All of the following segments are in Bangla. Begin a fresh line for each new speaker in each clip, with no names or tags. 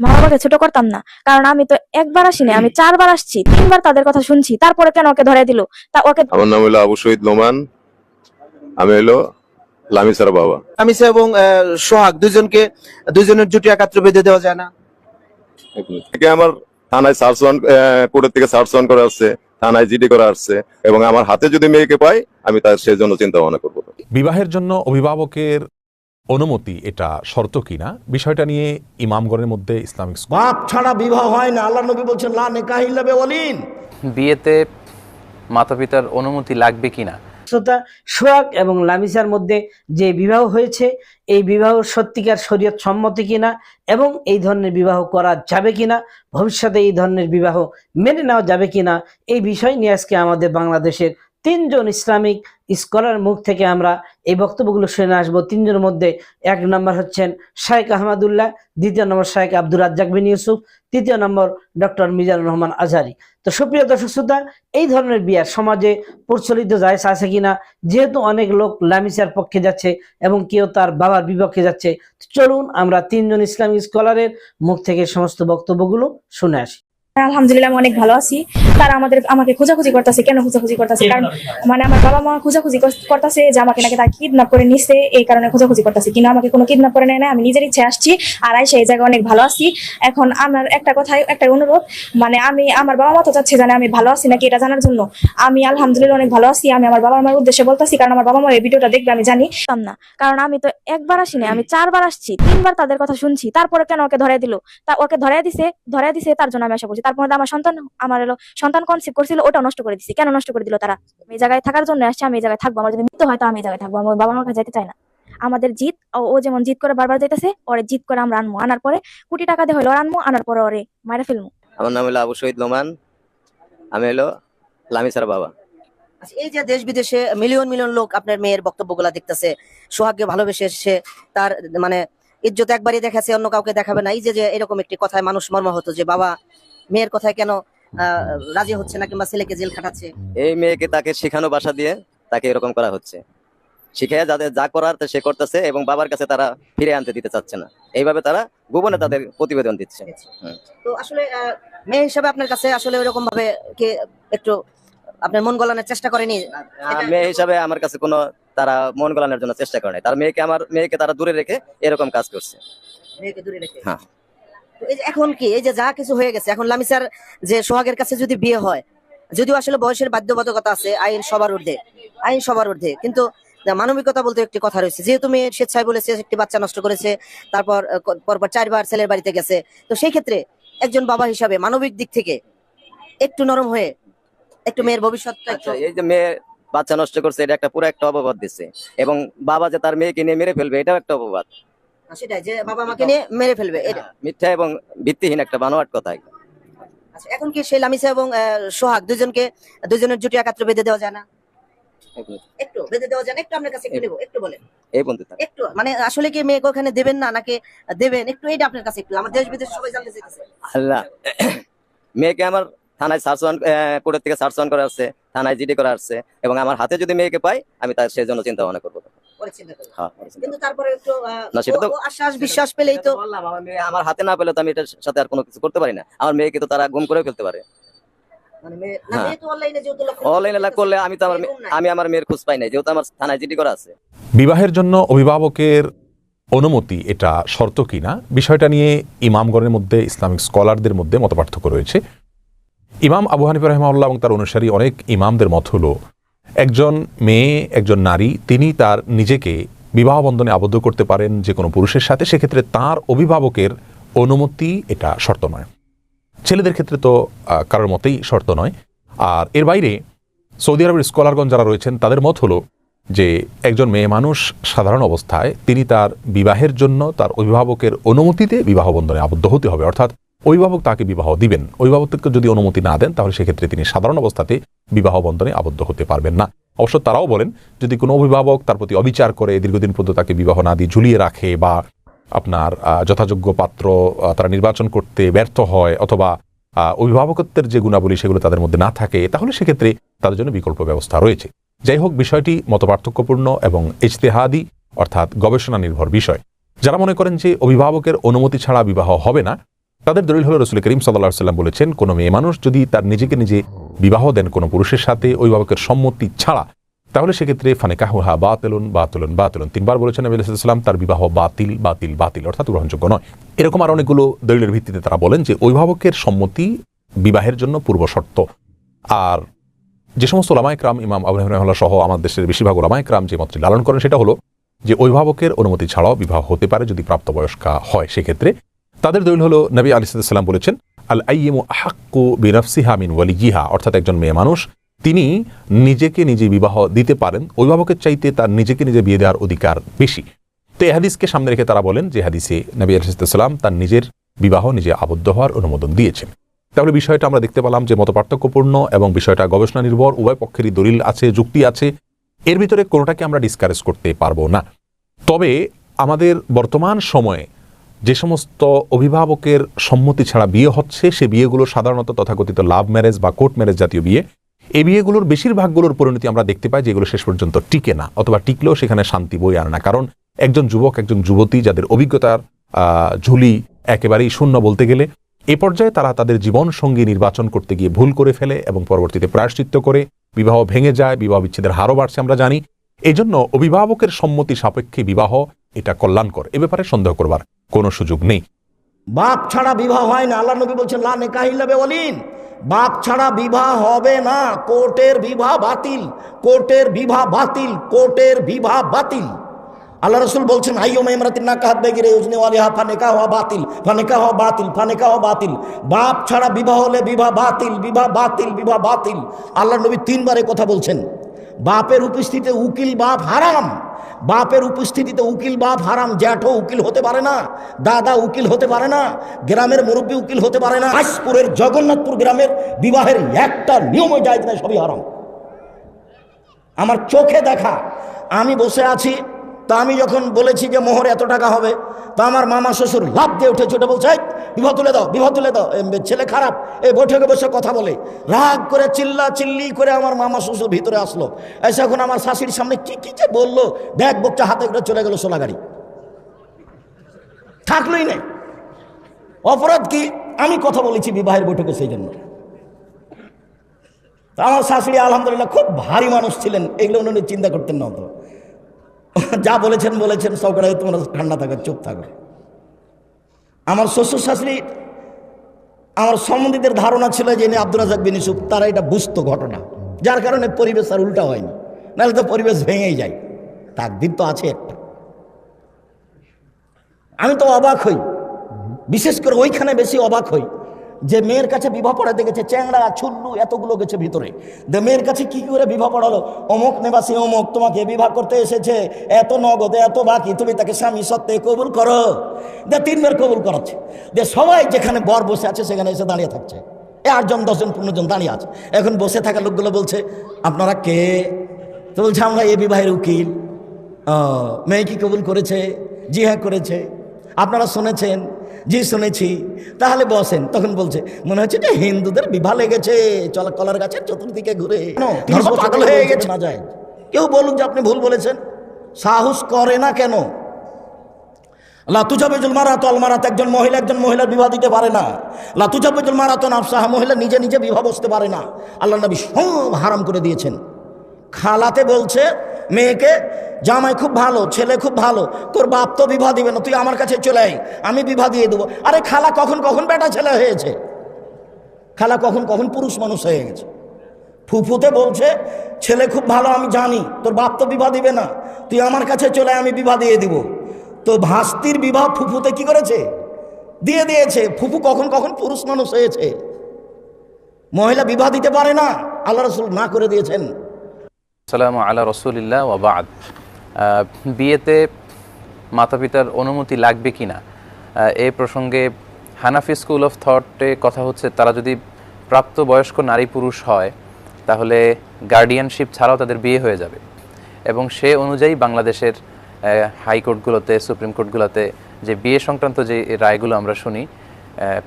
মা বাবাকে ছোট করতাম না। কারণ আমি তো একবার আসিনি আমি চারবার আসছি তিনবার তাদের কথা শুনছি তারপরে কেন ওকে ধরে দিল? তা ওকে
আমার নাম হলো আবু শহীদ নোমান আমি হলো লামিসার বাবা।
আমিসা এবং সোহাগ দুজনকে দুজনের জুটি একাত্র বেঁধে দেওয়া যায় না।
থেকে আমার থানায় সার্চ ওয়ান কোর্টের থেকে সার্চ ওয়ান করা আসছে থানায় জিডি করা আসছে এবং আমার হাতে যদি মেয়েকে পাই আমি তার সেই জন্য চিন্তা ভাবনা করব।
বিবাহের জন্য অভিভাবকের অনুমতি এটা শর্ত কিনা? বিষয়টা নিয়ে ইমামগণের মধ্যে ইসলামিক
বাপ ছাড়া বিবাহ হয় না। আল্লাহ নবী বলছেন লা নেকাহ ইল্লা বিওয়ালিন।
বিয়েতে মাতা পিতার অনুমতি লাগবে কিনা?
শ্রোতা সোহাগ এবং লামিসার মধ্যে যে বিবাহ হয়েছে এই বিবাহ সত্যিকার শরীয়ত সম্মতি কিনা এবং এই ধরনের বিবাহ করা যাবে কিনা ভবিষ্যতে এই ধরনের বিবাহ মেনে নেওয়া যাবে কিনা এই বিষয় নিয়ে আজকে আমাদের বাংলাদেশের তিনজন ইসলামিক স্কলার মুখ থেকে আমরা এই বক্তব্যগুলো শুনে আসব। তিনজনের মধ্যে এক নম্বর হচ্ছেন শায়েক আহমদুল্লাহ, দ্বিতীয় নম্বর শায়েক আব্দুর রাজ্জাক বিন ইউসুফ, তৃতীয় নম্বর ডক্টর মিজানুর রহমান আজহারি। তো সুপ্রিয় দর্শক শ্রোতা, এই ধরনের বিয়ার সমাজে প্রচলিত জায়জ আছে কিনা, যেহেতু অনেক লোক লামিসার পক্ষে যাচ্ছে এবং কেউ তার বাবার বিপক্ষে যাচ্ছে, চলুন আমরা তিনজন ইসলামিক স্কলারের মুখ থেকে সমস্ত বক্তব্যগুলো শুনে আসি।
আলহামদুলিল্লাহ, আমি অনেক ভালো আছি। তারা আমাদের আমাকে খোঁজাখুঁজি করতেছে। কেন খোঁজাখুঁজি করতেছে? কারণ মানে আমার বাবা মা খোঁজাখুঁজি করতেছে যে আমাকে নাকি তার কিডন্যাপ করে নিচ্ছে এই কারণে খোঁজাখুঁজি করতেছে। কিন্তু আমাকে কোনো কিডন্যাপ করে নেয় না আমি নিজের ইচ্ছে আসছি আর আইসা এই জায়গায় অনেক ভালো আছি। এখন আমার একটা কথাই, একটা অনুরোধ মানে আমি আমার বাবা মা তো চাচ্ছে জানে আমি ভালো আছি নাকি এটা জানার জন্য। আমি আলহামদুলিল্লাহ অনেক ভালো আছি। আমি আমার বাবা মার উদ্দেশ্যে বলতেছি, কারণ আমার বাবা মা এই ভিডিওটা দেখবে, আমি জানি। না। কারণ আমি তো একবার আসিনি, আমি চারবার আসছি, তিনবার তাদের কথা শুনছি। তারপরে কেন ওকে ধরে দিল? তা ওকে ধরে দিছে ধরে দিছে, তার জন্য আমি আশা করছি। তারপরে আমার সন্তান আমার এলো সন্তান কনসিভ করছিল ওটা নষ্ট করে দিছে। কেন নষ্ট করে দিল তারা? এই জায়গায় থাকার জন্য আসছে আমি এই জায়গায় থাকব। আমার যদি মৃত্যু হয় তো আমি এই জায়গায় থাকব। আমার বাবা মার কাছে যেতে চাই না। আমাদের জিত ও- ও যেমন জিত করে বারবার যাইতেছে ওরে জিত করে আমরা আনব আনার পরে কোটি টাকা দিয়ে হলো আনব আনার পরে ওরে মারে ফেলব
আমার নাম হলো আবু শহীদ নোমান। আমি হলো লামিসার বাবা।
আচ্ছা, এই যে দেশ বিদেশে মিলিয়ন মিলিয়ন লোক আপনার মেয়ের বক্তব্যগুলো দেখতেছে সোহাগকে ভালোবেসে সে তার মানে ইজ্জত একবারই দেখাচ্ছে অন্য কাউকে দেখাবে না। এই যে যে এরকম একটি কথায় মানুষ মর্মা হতো যে বাবা মেয়ের কথায় কেন রাজি হচ্ছে না কিংবা ছেলেকে জেল খাটাচ্ছে?
এই মেয়েকে তাকে শেখানো বাসা দিয়ে তাকে এরকম করা হচ্ছে। শিখে যাদের যা করার সে করতেছে এবং বাবার কাছে তারা ফিরে আনতে দিতে চাচ্ছে না। এইভাবে তারা গোপনে তাদের প্রতিবেদন দিচ্ছে।
তো আসলে মেয়ে হিসাবে আপনার কাছে আসলে ওইরকম ভাবে কে একটু আপনার মন গলানোর চেষ্টা করেনি?
মেয়ে হিসাবে আমার কাছে কোনো তারা মন গলানোর জন্য চেষ্টা করে নাই। তার মেয়েকে আমার মেয়েকে তারা দূরে রেখে এরকম কাজ করছে।
মেয়েকে দূরে রেখে?
হ্যাঁ।
এখন কি এই যে যা কিছু হয়ে গেছে এখন লামিসার যে সোহাগের কাছে যদি বিয়ে হয় যদিও আসলে বয়সের বাধ্যবাধকতা আছে আইন সবার ঊর্ধ্বে আইন সবার ঊর্ধ্বে কিন্তু মানবিকতা বলতে একটি কথা রয়েছে যেহেতু মেয়ে স্বেচ্ছায় বলেছে একটি বাচ্চা নষ্ট করেছে তারপর পরপর চারবার ছেলের বাড়িতে গেছে তো সেই ক্ষেত্রে একজন বাবা হিসাবে মানবিক দিক থেকে একটু নরম হয়ে একটু মেয়ের ভবিষ্যৎ
আচ্ছা এই যে মেয়ে বাচ্চা নষ্ট করছে এটা একটা পুরো একটা অপবাদ দিচ্ছে এবং বাবা যে তার মেয়েকে নিয়ে মেরে ফেলবে এটাও একটা অপবাদ।
সেটাই যে বাবা মাকে নিয়ে মেরে ফেলবে
মিথ্যা এবং ভিত্তিহীন একটা বানোয়াট কথা
আচ্ছা, এখন কি সেই লামিসা এবং সোহাগ দুজনকে দুজনের জুটি একাত্র বেঁধে দেওয়া যায় না? একটু বেঁধে দেওয়া যায় একটু আপনার কাছে একটু নেব একটু বলেন।
এই বন্ধু
একটু মানে আসলে কি মেয়েকে ওখানে দেবেন না নাকি দেবেন? একটু এইটা আপনার কাছে একটু আমার দেশ বিদেশ সবাই জানতে চাইতেছে।
আল্লাহ মেয়েকে আমার থানায় সার্চ ওয়ান কোর্টের থেকে সার্চ ওয়ান করা আসছে থানায় জিডি করা আসছে এবং আমার হাতে যদি মেয়েকে পাই আমি তার সেজন্য চিন্তা ভাবনা করব। হ্যাঁ পরে চিন্তা
কিন্তু তারপরে একটু
না, সেটা তো-
ও- ও আশ্বাস বিশ্বাস পেলেই তো
বললাম, আমার মেয়ে আমার হাতে না পেলে তো আমি এটার সাথে আর কোনো কিছু করতে পারি না। আমার মেয়েকে তো তারা গুম করে ফেলতে পারে।
মানে
হ্যাঁ।
মেয়ে তো অনলাইনে যেহেতু
করলে আমি তো আমার মে-
এরকম নাই।
আমি আমার মেয়ের খোঁজ পাই নাই যেহেতু আমার থানায় জিডি করা আছে।
বিবাহের জন্য অভিভাবকের অনুমতি এটা শর্ত কিনা বিষয়টা নিয়ে ইমামগণের মধ্যে ইসলামিক স্কলারদের মধ্যে মতপার্থক্য রয়েছে। ইমাম আবু হানিফা রহমাউল্লাহ এবং তার অনুসারী অনেক ইমামদের মত হলো একজন মেয়ে, একজন নারী, তিনি তার নিজেকে বিবাহ বন্ধনে আবদ্ধ করতে পারেন যে কোনো পুরুষের সাথে, সেক্ষেত্রে তার অভিভাবকের অনুমতি এটা শর্ত নয়। ছেলেদের ক্ষেত্রে তো কারোর মতেই শর্ত নয়। আর এর বাইরে সৌদি আরবের স্কলারগণ যারা রয়েছেন, তাদের মত হলো যে একজন মেয়ে মানুষ সাধারণ অবস্থায় তিনি তার বিবাহের জন্য তার অভিভাবকের অনুমতিতে বিবাহ বন্ধনে আবদ্ধ হতে হবে। অর্থাৎ অভিভাবক তাকে বিবাহ দিবেন। অভিভাবককে যদি অনুমতি না দেন, তাহলে সেক্ষেত্রে তিনি সাধারণ অবস্থাতে বিবাহ বন্ধনে আবদ্ধ হতে পারবেন না। অবশ্য তারাও বলেন, যদি কোনো অভিভাবক তার প্রতি অবিচার করে, দীর্ঘদিন পর্যন্ত তাকে বিবাহ না দিয়ে ঝুলিয়ে রাখে বা আপনার যথাযোগ্য পাত্র তারা নির্বাচন করতে ব্যর্থ হয় অথবা অভিভাবকত্বের যে গুণাবলী সেগুলো তাদের মধ্যে না থাকে, তাহলে সেক্ষেত্রে তাদের জন্য বিকল্প ব্যবস্থা রয়েছে। যাই হোক, বিষয়টি মতপার্থক্যপূর্ণ এবং ইজতেহাদি, অর্থাৎ গবেষণা নির্ভর বিষয়। যারা মনে করেন যে অভিভাবকের অনুমতি ছাড়া বিবাহ হবে না তাদের দলিল হলো রসুল করিম সাল্লাহ সাল্লাম বলেছেন, কোনো মেয়ে মানুষ যদি তার নিজেকে নিজে বিবাহ দেন কোনো পুরুষের সাথে, অভিভাবকের সম্মতি ছাড়া, তাহলে সেক্ষেত্রে ফানেকাহুহা বাতিলুন বাতিলুন বাতিলুন। তিনবার বলেছেন নবী তার বিবাহ বাতিল বাতিল বাতিল, অর্থাৎ গ্রহণযোগ্য নয়। এরকম আর অনেকগুলো দলিলের ভিত্তিতে তারা বলেন যে অভিভাবকের সম্মতি বিবাহের জন্য পূর্ব শর্ত। আর যে সমস্ত ওলামাইকরাম ইমাম আবু রহমাল্লাহ সহ আমাদের দেশের বেশিরভাগ ওলামাইকরাম যে মতটি লালন করেন সেটা হলো যে অভিভাবকের অনুমতি ছাড়াও বিবাহ হতে পারে যদি প্রাপ্তবয়স্কা হয়। সেক্ষেত্রে তাদের দলিল হলো, নবী আলি সাল্লাম বলেছেন, আল আইয়িমু আহাক্কু বিনফসিহা মিন ওয়ালিগিহা অর্থাৎ একজন মেয়ে মানুষ, তিনি নিজেকে নিজে বিবাহ দিতে পারেন, অভিভাবকের চাইতে তার নিজেকে নিজে বিয়ে দেওয়ার অধিকার বেশি। তো এই হাদিসকে সামনে রেখে তারা বলেন যে হাদিসে নবী আলিসাল্লাম তার নিজের বিবাহ নিজে আবদ্ধ হওয়ার অনুমোদন দিয়েছেন। তাহলে বিষয়টা আমরা দেখতে পেলাম যে মতপার্থক্যপূর্ণ এবং বিষয়টা গবেষণা নির্ভর, উভয় পক্ষেরই দলিল আছে, যুক্তি আছে, এর ভিতরে কোনোটাকে আমরা ডিসকারেজ করতে পারব না। তবে আমাদের বর্তমান সময়ে যে সমস্ত অভিভাবকের সম্মতি ছাড়া বিয়ে হচ্ছে, সে বিয়েগুলো সাধারণত তথাকথিত লাভ ম্যারেজ বা কোর্ট ম্যারেজ জাতীয় বিয়ে। এই বিয়েগুলোর বেশিরভাগগুলোর পরিণতি আমরা দেখতে পাই যেগুলো শেষ পর্যন্ত টিকে না, অথবা টিকলেও সেখানে শান্তি বই আনে না। কারণ একজন যুবক, একজন যুবতী যাদের অভিজ্ঞতার ঝুলি একেবারেই শূন্য বলতে গেলে, এ পর্যায়ে তারা তাদের জীবন সঙ্গী নির্বাচন করতে গিয়ে ভুল করে ফেলে এবং পরবর্তীতে প্রায়শ্চিত্ত করে, বিবাহ ভেঙে যায়, বিবাহ বিচ্ছেদের হারও বাড়ছে আমরা জানি। এই জন্য অভিভাবকের সম্মতি সাপেক্ষে বিবাহ এটা কল্যাণকর, এ ব্যাপারে সন্দেহ করবার। কোনো সুযোগ নেই।
বাপ ছাড়া বিবাহ হয় না, আল্লাহ নবী বলছেন, লা নেকাহিল্লাবে বলিন বাপ ছাড়া বিবাহ হবে না, কোর্টের বিবাহ বাতিল, কোর্টের বিবাহ বাতিল, কোর্টের বিবাহ বাতিল। আল্লাহ রসুল বলছেন, আইয়ো মেমরাতিন না কাহাত বেগিরে উজনে ওয়ালি হা ফানেকা হওয়া বাতিল ফানেকা হওয়া বাতিল ফানেকা হওয়া বাতিল। বাপ ছাড়া বিবাহ হলে বিবাহ বাতিল বিবাহ বাতিল বিবাহ বাতিল। আল্লাহ নবী তিনবার কথা বলছেন। বাপের উপস্থিতিতে উকিল বাপ হারাম। বাপের উপস্থিতিতে উকিল বাপ হারাম জ্যাঠো উকিল হতে পারে না, দাদা উকিল হতে পারে না, গ্রামের মুরব্বী উকিল হতে পারে না কাশপুরের জগন্নাথপুর গ্রামের বিবাহের একটা নিয়ম যায় সবই হারাম। আমার চোখে দেখা, আমি বসে আছি তা আমি যখন বলেছি যে মোহর এত টাকা হবে তা আমার মামা শ্বশুর লাভ দিয়ে উঠে ছোটে বলছে "এই, বিবাহ তুলে দাও বিবাহ তুলে দাও। ছেলে খারাপ এই বৈঠকে বসে কথা বলে। রাগ করে চিল্লা চিল্লি করে আমার মামা শ্বশুর ভিতরে আসলো। এসে এখন আমার শাশুড়ির সামনে কি কি যে বলল ব্যাগ বকটা হাতে করে চলে গেল সোলা গাড়ি। থাকলোই নেই অপরাধ কি? আমি কথা বলেছি বিবাহের বৈঠকে সেই জন্য। আমার শাশুড়ি আলহামদুলিল্লাহ খুব ভারী মানুষ ছিলেন এগুলো উনি চিন্তা করতেন না তো যা বলেছেন বলেছেন, সব করে তোমরা ঠান্ডা থাকো, চুপ থাকো। আমার শ্বশুর শাশুড়ি আমার সম্বন্ধীদের ধারণা ছিল যে ইনি আব্দুল রাজাক বিন ইউসুফ, তারা এটা বুঝতো ঘটনা। যার কারণে পরিবেশ আর উল্টা হয়নি। নাহলে তো পরিবেশ ভেঙেই যায়। তাকদির তো আছে একটা। আমি তো অবাক হই। বিশেষ করে ওইখানে বেশি অবাক হই। যে মেয়ের কাছে বিবাহ পড়াতে গেছে, চ্যাংড়া, ছুল্লু, এতগুলো গেছে ভিতরে। যে মেয়ের কাছে কি করে বিবাহ পড়ালো? অমুক নেবাসী, অমুক, তোমাকে বিবাহ করতে এসেছে, এত নগদে, এত বাকি, তুমি তাকে স্বামী সত্ত্বে কবুল করো। যে তিনবার কবুল করাচ্ছে। যে সবাই যেখানে বর বসে আছে, সেখানে এসে দাঁড়িয়ে থাকছে। এ আটজন, দশজন পনেরো জন দাঁড়িয়ে আছে। এখন বসে থাকা লোকগুলো বলছে, আপনারা কে? তো বলছে, আমরা এ বিবাহের উকিল। মেয়ে কি কবুল করেছে? জি হ্যাঁ করেছে। আপনারা শুনেছেন? জি শুনেছি। তাহলে বসেন তখন বলছে মনে হচ্ছে যে হিন্দুদের বিবাহ লেগেছে। চলা কলার গাছের চতুর্দিকে ঘুরে। পাগল হয়ে গেছে। না যায়। কেউ বলুন যে আপনি ভুল বলেছেন। সাহস করে না কেন? লাতুজাবেজুল মারাত মারাত একজন মহিলা একজন মহিলার বিবাহ দিতে পারে না। লাতুজাবেজুল মারাত নাফসাহা মহিলা নিজে নিজে বিবাহ বসতে পারে না। আল্লাহ নবী সব হারাম করে দিয়েছেন। খালাতে বলছে মেয়েকে, জামাই খুব ভালো, ছেলে খুব ভালো, তোর বাপ তো বিবাহ দিবে না, তুই আমার কাছে চলে আয়, আমি বিবাহ দিয়ে দেবো। আরে খালা কখন কখন বেটা ছেলে হয়েছে? খালা কখন কখন পুরুষ মানুষ হয়ে গেছে। ফুফুতে বলছে, ছেলে খুব ভালো, আমি জানি, তোর বাপ তো বিবাহ দিবে না, তুই আমার কাছে চলে আমি বিবাহ দিয়ে দিব। তো ভাস্তির বিবাহ ফুফুতে কি করেছে? দিয়ে দিয়েছে, ফুফু কখন কখন পুরুষ মানুষ হয়েছে, মহিলা বিবাহ দিতে পারে না, আল্লাহ রসুল না করে দিয়েছেন।
সালাম আলা রসুলিল্লাহ ওবাদ বিয়েতে মাতা পিতার অনুমতি লাগবে কি না এই প্রসঙ্গে হানাফি স্কুল অফ থটে কথা হচ্ছে, তারা যদি প্রাপ্তবয়স্ক নারী পুরুষ হয়, তাহলে গার্ডিয়ানশিপ ছাড়াও তাদের বিয়ে হয়ে যাবে। এবং সে অনুযায়ী বাংলাদেশের হাইকোর্টগুলোতে, সুপ্রিম কোর্টগুলোতে যে বিয়ে সংক্রান্ত যে রায়গুলো আমরা শুনি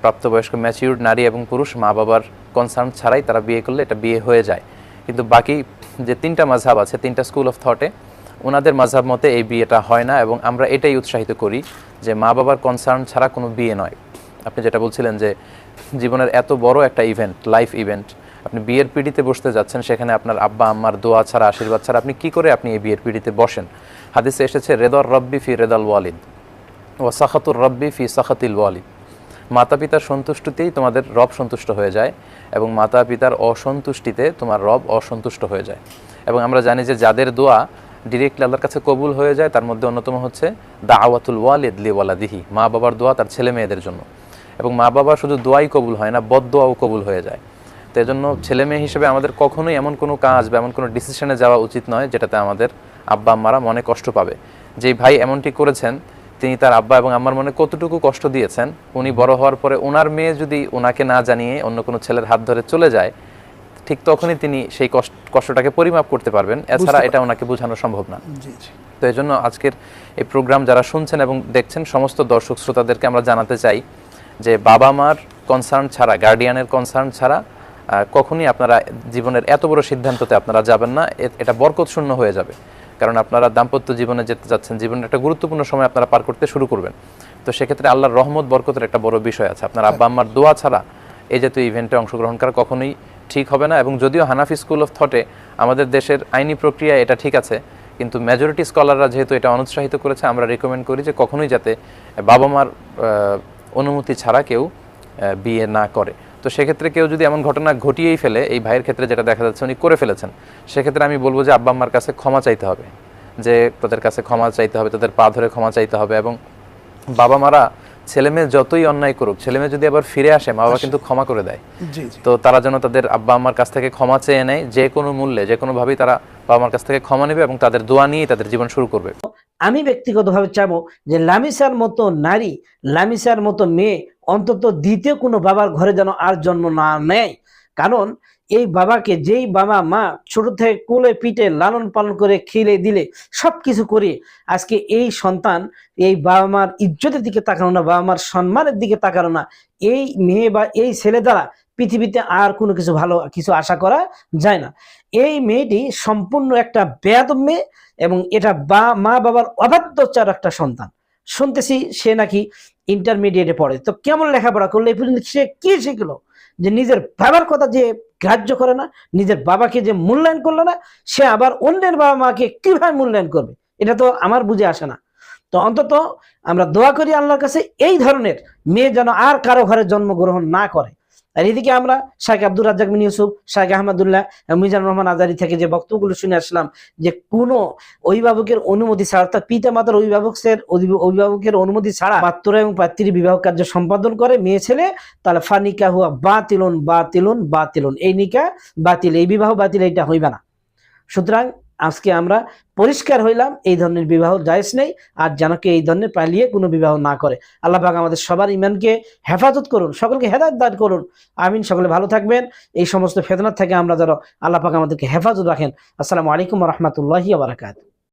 প্রাপ্তবয়স্ক ম্যাচিউর্ড নারী এবং পুরুষ মা বাবার কনসার্ন ছাড়াই তারা বিয়ে করলে এটা বিয়ে হয়ে যায়। কিন্তু বাকি যে তিনটা মাঝহাব আছে, তিনটা স্কুল অফ থটে ওনাদের মাঝহাব মতে এই বিয়েটা হয় না এবং আমরা এটাই উৎসাহিত করি যে মা বাবার কনসার্ন ছাড়া কোনো বিয়ে নয়। আপনি যেটা বলছিলেন যে জীবনের এত বড় একটা ইভেন্ট লাইফ ইভেন্ট আপনি বিয়ের পিড়িতে বসতে যাচ্ছেন, সেখানে আপনার আব্বা, আম্মার দোয়া ছাড়া, আশীর্বাদ ছাড়া আপনি কি করে আপনি এই বিয়ের পিড়িতে বসেন? হাদিসে এসেছে, রেদর রব্বি ফি রেদাল ওয়ালিদ ও সাখাতুর রব্বি ফি সাখাতিল ওয়ালিদ। মাতা পিতার সন্তুষ্টিতেই তোমাদের রব সন্তুষ্ট হয়ে যায়। এবং মাতা পিতার অসন্তুষ্টিতে তোমার রব অসন্তুষ্ট হয়ে যায়। এবং আমরা জানি যে যাদের দোয়া ডিরেক্টলি আল্লাহর কাছে কবুল হয়ে যায়, তার মধ্যে অন্যতম হচ্ছে দা আওয়াতুল ওয়ালিদ লিওয়ালাদিহি মা বাবার দোয়া তার ছেলে মেয়েদের জন্য। এবং মা বাবা শুধু দোয়াই কবুল হয় না বদ দোয়াও কবুল হয়ে যায়। তো এজন্য ছেলে মেয়ে হিসেবে আমাদের কখনোই এমন কোনো কাজ বা এমন কোনো ডিসিশনে যাওয়া উচিত নয়, যেটাতে আমাদের আব্বা আম্মারা মনে কষ্ট পাবে। যেই ভাই এমনটি করেছেন তিনি তার আব্বা এবং আমার মনে কতটুকু কষ্ট দিয়েছেন উনি বড় হওয়ার পরে ওনার মেয়ে যদি ওনাকে না জানিয়ে অন্য কোনো ছেলের হাত ধরে চলে যায় ঠিক তখনই তিনি সেই কষ্টটাকে পরিমাপ করতে পারবেন। এছাড়া এটা ওনাকে বোঝানো সম্ভব না। তো এই জন্য আজকের এই প্রোগ্রাম যারা শুনছেন এবং দেখছেন সমস্ত দর্শক শ্রোতাদেরকে আমরা জানাতে চাই যে বাবা মার কনসার্ন ছাড়া গার্ডিয়ানের কনসার্ন ছাড়া কখনই আপনারা জীবনের এত বড় সিদ্ধান্ততে আপনারা যাবেন না। এটা বরকত শূন্য হয়ে যাবে। কারণ আপনারা দাম্পত্য জীবনে যেতে যাচ্ছেন জীবনের একটা গুরুত্বপূর্ণ সময় আপনারা পার করতে শুরু করবেন। তো সেক্ষেত্রে আল্লাহর রহমত, বরকতের একটা বড় বিষয় আছে। আপনার আব্বা আম্মার দোয়া ছাড়া এই জাতীয় ইভেন্টে অংশগ্রহণ করা কখনোই ঠিক হবে না এবং যদিও হানাফি স্কুল অফ থটে আমাদের দেশের আইনি প্রক্রিয়া এটা ঠিক আছে, কিন্তু মেজরিটি স্কলাররা যেহেতু এটা অনুৎসাহিত করেছে, আমরা রেকমেন্ড করি যে কখনোই যাতে বাবা মার অনুমতি ছাড়া কেউ বিয়ে না করে। তো সেক্ষেত্রে কেউ যদি এমন ঘটনা ঘটিয়েই ফেলে এই ভাইয়ের ক্ষেত্রে যেটা দেখা যাচ্ছে উনি করে ফেলেছেন সেক্ষেত্রে আমি বলব যে আব্বা আম্মার কাছে ক্ষমা চাইতে হবে। যে তাদের কাছে ক্ষমা চাইতে হবে তাদের পা ধরে ক্ষমা চাইতে হবে এবং বাবা মারা ছেলে মেয়ে যতই অন্যায় করুক ছেলে মেয়ে যদি আবার ফিরে আসে মা বাবা কিন্তু ক্ষমা করে দেয়। তো তারা যেন তাদের আব্বা আম্মার কাছ থেকে ক্ষমা চেয়ে নেয় যে কোনো মূল্যে যে কোনোভাবেই তারা বাবা মার কাছ থেকে ক্ষমা নেবে এবং তাদের দোয়া নিয়েই তাদের জীবন শুরু করবে।
আমি ব্যক্তিগতভাবে চাবো যে লামিসার মতো নারী, লামিসার মতো মেয়ে অন্তত দ্বিতীয় কোনো বাবার ঘরে যেন আর জন্ম না নেয়। কারণ এই বাবাকে যেই বাবা মা ছোট থেকে কোলে পিঠে লালন পালন করে খেলে দিলে সব কিছু করে আজকে এই সন্তান এই বাবা মার ইজ্জতের দিকে তাকানো না, বাবা মার সম্মানের দিকে তাকানো না। এই মেয়ে বা এই ছেলে দ্বারা পৃথিবীতে আর কোনো কিছু ভালো কিছু আশা করা যায় না। এই মেয়েটি সম্পূর্ণ একটা বেয়াদব মেয়ে এবং এটা বা, মা বাবার অবাধ্যচার একটা সন্তান। শুনতেছি সে নাকি ইন্টারমিডিয়েটে পড়ে। তো কেমন লেখাপড়া করল? এই পর্যন্ত সে কি শিখলো? যে নিজের বাবার কথা যে গ্রাহ্য করে না, নিজের বাবাকে যে মূল্যায়ন করল না, সে আবার অন্যের বাবা মাকে কীভাবে মূল্যায়ন করবে? এটা তো আমার বুঝে আসে না। তো অন্তত আমরা দোয়া করি আল্লাহর কাছে, এই ধরনের মেয়ে যেন আর কারও ঘরে জন্মগ্রহণ না করে। আর এদিকে আমরা শাহেখ আব্দুর রাজ্জাক বিন ইউসুফ শাহেখ আহমদুল্লাহ মিজান রহমান আজারি থেকে যে বক্তব্যগুলো শুনে আসলাম যে কোনো অভিভাবকের অনুমতি ছাড়া, অর্থাৎ পিতা মাতার অভিভাবকের অভিভাবকের অনুমতি ছাড়া পাত্র এবং পাত্রী বিবাহ কার্য সম্পাদন করে মেয়ে ছেলে, তাহলে ফানিকা হুয়া বাতিলন বাতিলন বাতিলন। এই নিকা বাতিল, এই বিবাহ বাতিল, এইটা হইবে না। সুতরাং আজকে আমরা পরিষ্কার হইলাম, এই ধরনের বিবাহ জায়েজ নেই, আর যেন কে এই ধরনের পালিয়ে কোনো বিবাহ না করে। আল্লাহ আমাদের সবার ইমানকে হেফাজত করুন, সকলকে হেদায়ত দান করুন। আমিন, সকলে ভালো থাকবেন। এই সমস্ত ফেতনার থেকে আমরা যেন আল্লাহ আমাদেরকে হেফাজত রাখেন। আসসালামু আলাইকুম রহমতুল্লাহি বারাকাত